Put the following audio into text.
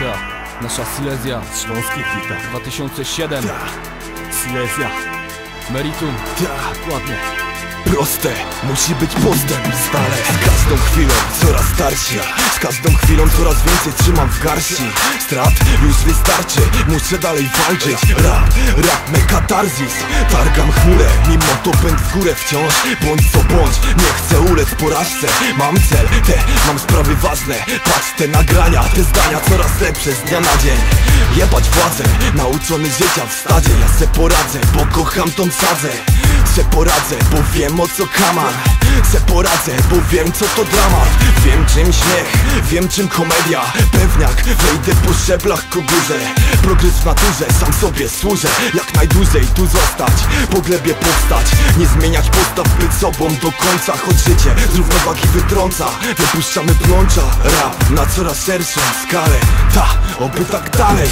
Pierwsza Silesia. Śląski hita 2007 Ta, Silesia. Meritum. Ta, Ładnie. Proste, musi być postęp stale. Z każdą chwilą coraz starsi. Z każdą chwilą coraz więcej trzymam w garści. Strat już wystarczy, muszę dalej walczyć. Rap, rap me katarzis Targam chmurę, mimo to pęd w górę wciąż. Bądź co bądź, nie chcę ulec porażce. Mam cel, te, mam sprawy ważne. Patrz te nagrania, te zdania coraz lepsze z dnia na dzień. Jebać władzę, nauczony życia w stadzie. Ja se poradzę, bo kocham tą sadzę Se poradzę, bo wiem o co kaman Se poradzę, bo wiem co to dramat Wiem czym śmiech, wiem czym komedia. Pewniak, wejdę po szczeblach ku górze. Progres w naturze, sam sobie służę. Jak najdłużej tu zostać, po glebie powstać. Nie zmieniać postaw, być sobą do końca. Choć życie z równowagi wytrąca. Wypuszczamy plącza, rap na coraz szerszą skalę. Ta, oby tak dalej